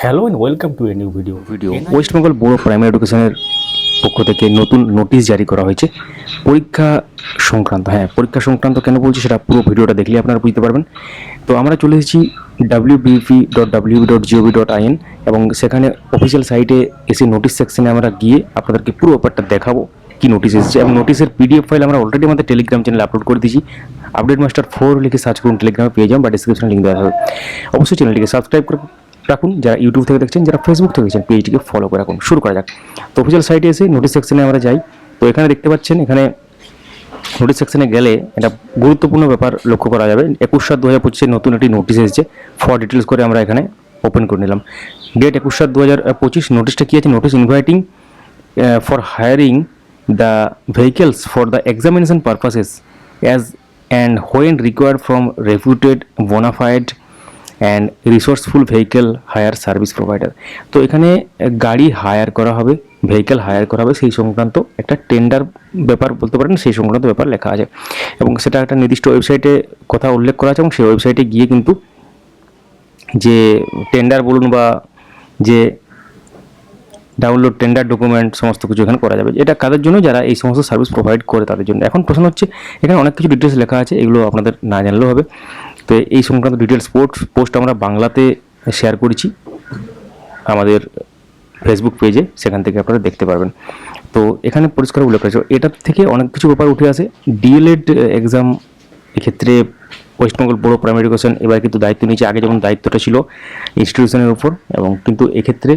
Hello and welcome to a new video video West Bengal board of primary এডুকেশনের পক্ষ থেকে নতুন notice জারি করা হয়েছে। পরীক্ষা সংক্রান্ত হ্যাঁ পরীক্ষা সংক্রান্ত কেন বলছি সেটা পুরো ভিডিওটা দেখলে আপনারা বুঝতে পারবেন। তো আমরা চলে এসেছি W BP dot W dot GOV dot IN এবং সেখানে অফিসিয়াল সাইটে এসে নোটিশ সেকশনে আমরা গিয়ে আপনাদেরকে পুরো ব্যাপারটা দেখাবো কি নোটিশ এসেছে। এবং নোটিশের পিডিএফ ফাইল আমরা অলরেডি আমাদের টেলিগ্রাম চ্যানেলে আপলোড করে দিয়েছি। আপডেট মাস্টার ফোর লিখে সার্চ করুন টেলিগ্রামে পেয়ে যান বা ডিসক্রিপশনে লিঙ্ক দেওয়া হবে অবশ্যই চ্যানেলটিকে সাবস্ক্রাইব করে রাখুন, যারা ইউটিউব থেকে দেখছেন, যারা ফেসবুক থেকে দেখছেন পেজটিকে ফলো করে রাখুন। শুরু করা যাক। তো অফিসিয়াল সাইটে এসে নোটিস সেকশনে আমরা যাই। তো এখানে দেখতে পাচ্ছেন, এখানে নোটিস সেকশনে গেলে এটা গুরুত্বপূর্ণ ব্যাপার লক্ষ্য করা যাবে। একুশ সাত দু হাজার পঁচিশে নতুন একটি নোটিশ এসেছে। ফর ডিটেলস করে আমরা এখানে ওপেন করে নিলাম। ডেট একুশ সাত দু হাজার পঁচিশ নোটিশটা কী আছে? Notice inviting for hiring the vehicles for the examination purposes as and when required from reputed bona fide and resourceful vehicle hire service provider তো এখানে গাড়ি হায়ার করা হবে ভেহিকেল হায়ার করা হবে, সেই সংক্রান্ত একটা টেন্ডার ব্যাপার বলতে পারেন, সেই সংক্রান্ত ব্যাপার লেখা আছে। এবং সেটা একটা নির্দিষ্ট ওয়েবসাইটে কথা উল্লেখ করা আছে, এবং সেই ওয়েবসাইটে গিয়ে কিন্তু যে টেন্ডার বলুন বা যে ডাউনলোড টেন্ডার ডকুমেন্ট সমস্ত কিছু এখানে করা যাবে। এটা কাদের জন্য? যারা এই সমস্ত সার্ভিস প্রোভাইড করে তাদের জন্য। এখন প্রশ্ন হচ্ছে, এখানে অনেক কিছু ডিটেলস লেখা আছে, এগুলো আপনাদের না জানলেও হবে। তো এই সংক্রান্ত ডিটেলস পোস্ট পোস্ট আমরা বাংলাতে শেয়ার করেছি আমাদের ফেসবুক পেজে সেখান থেকে আপনারা দেখতে পারবেন। তো এখানে পরিষ্কার উল্লেখ করেছে এটার থেকে অনেক কিছু ব্যাপার উঠে আসে। ডিএলএড এক্সাম এক্ষেত্রে ওয়েস্টবেঙ্গল বোর্ড প্রাইমারি এডুকেশন এবার কিন্তু দায়িত্ব নিয়েছে, আগে যেমন দায়িত্বটা ছিল ইনস্টিটিউশনের উপর এবং কিন্তু এক্ষেত্রে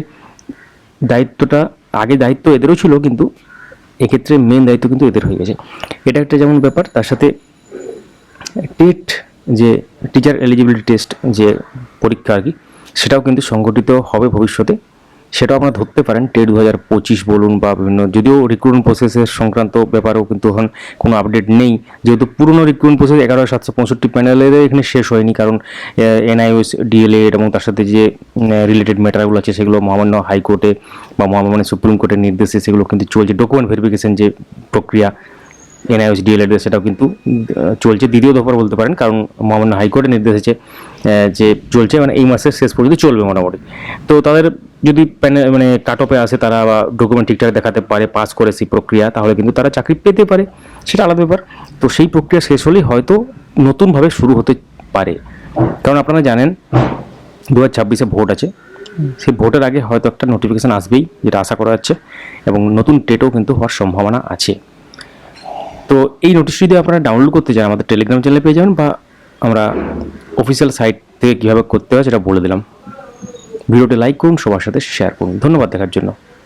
দায়িত্বটা, আগে দায়িত্ব এদেরও ছিল কিন্তু এক্ষেত্রে মেন দায়িত্ব কিন্তু এদের হয়ে গেছে। এটা একটা যেমন ব্যাপার, তার সাথে টেট যে টিচার এলিজিবিলিটি টেস্ট যে পরীক্ষা আর কি, সেটাও কিন্তু সংগঠিত হবে ভবিষ্যতে। সেটাও আপনারা ধরতে পারেন, টেট দু হাজার পঁচিশ বলুন বা বিভিন্ন, যদিও রিক্রুটমেন্ট প্রসেসের সংক্রান্ত ব্যাপারেও কিন্তু এখন কোনো আপডেট নেই। যেহেতু পুরনো রিক্রুটমেন্ট প্রসেস এগারো সাতশো পঁয়ষট্টি প্যানেলের এখানে শেষ হয়নি, কারণ এনআইওএস ডিএলএড এবং তার সাথে যে রিলেটেড ম্যাটারগুলো আছে, সেগুলো মহামান্য হাইকোর্টে বা মহামান্য সুপ্রিম কোর্টের নির্দেশে সেগুলো কিন্তু চলছে। ডকুমেন্ট ভেরিফিকেশন যে প্রক্রিয়া এনআইএস ডিএলএড সেটাও কিন্তু চলছে। দ্বিতীয় দফার বলতে পারেন, কারণ মহামান্য হাইকোর্টের নির্দেশ আছে যে চলছে মানে এই মাসের শেষ পর্যন্ত চলবে মোটামুটি। তো তাদের যদি প্যানে মানে কাট অফে আসে তারা বা ডকুমেন্ট ঠিকঠাক দেখাতে পারে পাস করে সেই প্রক্রিয়া, তাহলে কিন্তু তারা চাকরি পেতে পারে। সেটা আলাদা ব্যাপার। তো সেই প্রক্রিয়া শেষ হলেই হয়তো নতুনভাবে শুরু হতে পারে। কারণ আপনারা জানেন দু হাজার ছাব্বিশে ভোট আছে। সেই ভোটের আগে হয়তো একটা নোটিফিকেশান আসবেই, যেটা আশা করা যাচ্ছে, এবং নতুন টেটও কিন্তু হওয়ার সম্ভাবনা আছে। তো এই নোটিশ যদি আপনারা ডাউনলোড করতে চান, আমাদের টেলিগ্রাম চ্যানেলে পেয়ে যাবেন বা আমরা অফিসিয়াল সাইট থেকে কীভাবে করতে হয় সেটা বলে দিলাম। ভিডিওটি লাইক করুন, সবার সাথে শেয়ার করুন। ধন্যবাদ দেখার জন্য।